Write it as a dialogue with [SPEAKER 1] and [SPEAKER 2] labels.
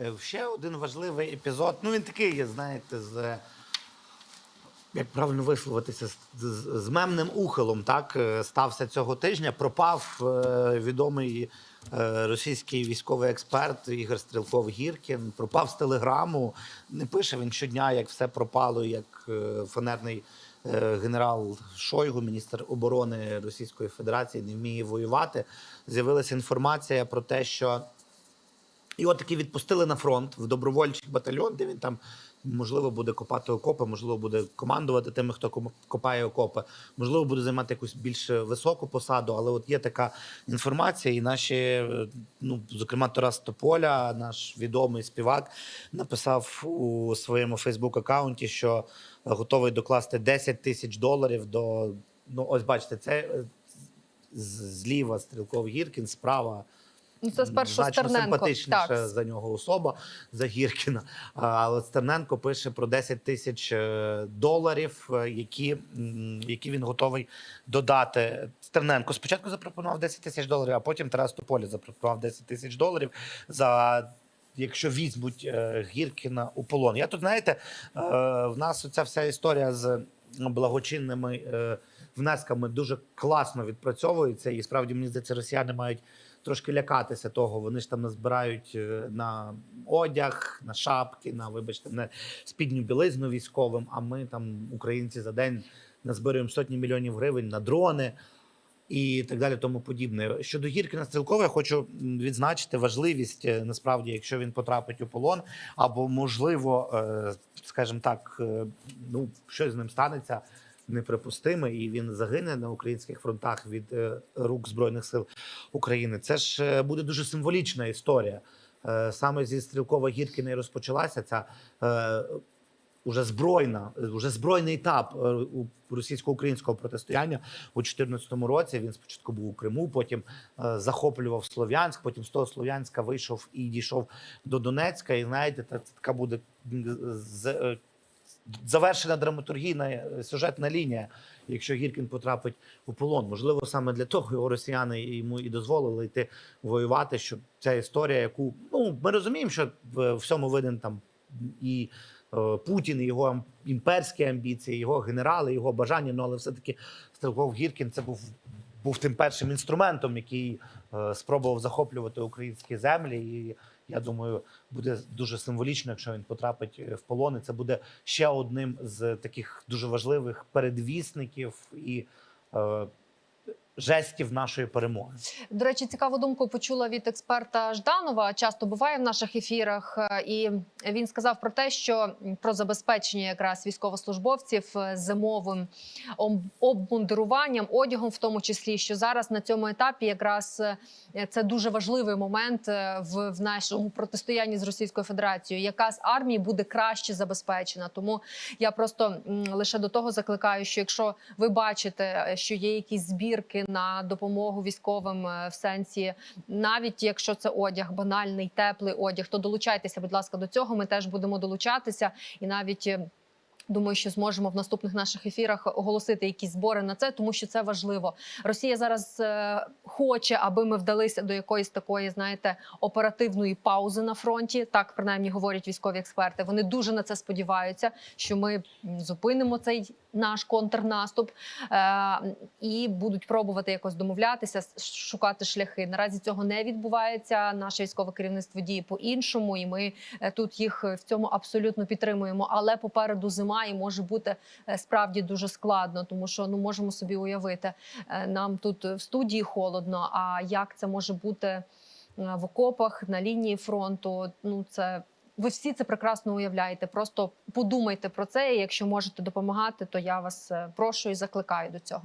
[SPEAKER 1] Е, Ще один важливий епізод. Ну він такий, є, знаєте, з як правильно висловитися, з, з, з мемним ухилом, так е, стався цього тижня. Пропав е, відомий е, російський військовий експерт Ігор Стрілков Гіркін. Пропав з телеграму. Не пише він щодня, як все пропало, як е, фанерний е, генерал Шойгу, міністр оборони Російської Федерації, не вміє воювати. З'явилася інформація про те, що його таки відпустили на фронт в добровольчий батальйон, де він там можливо буде копати окопи, можливо, буде командувати тими, хто копає окопи, можливо, буде займати якусь більш високу посаду. Але от є така інформація, і наші, е, ну зокрема, Тарас Тополя, наш відомий співак, написав у своєму Фейсбук-аккаунті, що готовий докласти 10 тисяч доларів до ну, ось бачите, це е, зліва Стрілков Гіркін, справа.
[SPEAKER 2] Ну, це спершу
[SPEAKER 1] значно симпатичніша
[SPEAKER 2] Так.
[SPEAKER 1] за нього особа за Гіркіна. Але Стерненко пише про 10 тисяч е, доларів, е, які, які він готовий додати. Стерненко спочатку запропонував 10 тисяч доларів, а потім Тарас Тополя запропонував 10 тисяч доларів за. Якщо візьмуть е, Гіркіна у полон, я тут знаєте, в нас оця вся історія з благочинними внесками дуже класно відпрацьовується, і справді мені здається, росіяни мають трошки лякатися того. Вони ж там назбирають е, на одяг, на шапки, на вибачте, на спідню білизну військовим. А ми там, українці, за день назбираємо сотні мільйонів гривень на дрони. І так далі, тому подібне. Щодо Гіркіна Стрілкова, хочу відзначити важливість е, насправді, якщо він потрапить у полон, або можливо, е, скажімо так, ну щось з ним станеться неприпустиме, і він загине на українських фронтах від е, рук збройних сил України. Це ж е, буде дуже символічна історія. Е, Саме зі Стрілкова Гіркіна і розпочалася ця. Уже збройна, уже збройний етап у російсько-українського протистояння у 2014 році. Він спочатку був у Криму, потім захоплював Слов'янськ, потім з того Слов'янська вийшов і дійшов до Донецька. І знаєте, це така буде з- завершена драматургійна е, сюжетна лінія, якщо Гіркін потрапить у полон. Можливо, саме для того його росіяни йому і дозволили йти воювати. Щоб ця історія, яку ну ми розуміємо, що в всьому винен там і. е, Путін, і його імперські амбіції, його генерали, його бажання. Ну але все-таки Стрелков Гіркін це був, був тим першим інструментом, який е, спробував захоплювати українські землі. І я думаю, буде дуже символічно, якщо він потрапить е, в полон. Це буде ще одним з таких дуже важливих передвісників і е, жестів нашої перемоги.
[SPEAKER 2] До речі, цікаву думку почула від експерта Жданова. Часто буває в наших ефірах, е, і він сказав про те, що про забезпечення якраз військовослужбовців е, зимовим обмундируванням, одягом, в тому числі, що зараз на цьому етапі якраз е, це дуже важливий момент в, в нашому протистоянні з Російською Федерацією. Яка з армії буде краще забезпечена? Тому я просто лише до того закликаю, що якщо ви бачите, що є якісь збірки на допомогу військовим е, в сенсі, навіть якщо це одяг, банальний, теплий одяг, то долучайтеся, будь ласка, до цього. Ми теж будемо долучатися і навіть. Думаю, що зможемо в наступних наших ефірах оголосити якісь збори на це, тому що це важливо. Росія зараз е, хоче, аби ми вдалися до якоїсь такої, знаєте, оперативної паузи на фронті. Так принаймні говорять військові експерти. Вони дуже на це сподіваються, що ми зупинимо цей наш контрнаступ е, і будуть пробувати якось домовлятися, шукати шляхи. Наразі цього не відбувається. Наше військове керівництво діє по-іншому, і ми е, тут їх в цьому абсолютно підтримуємо. Але попереду зима і може бути е, справді дуже складно, тому що ну можемо собі уявити, е, нам тут в студії холодно. А як це може бути е, в окопах на лінії фронту? Ну це. Ви всі це прекрасно уявляєте. Просто подумайте про це. і Якщо можете допомагати, то я вас прошу і закликаю до цього.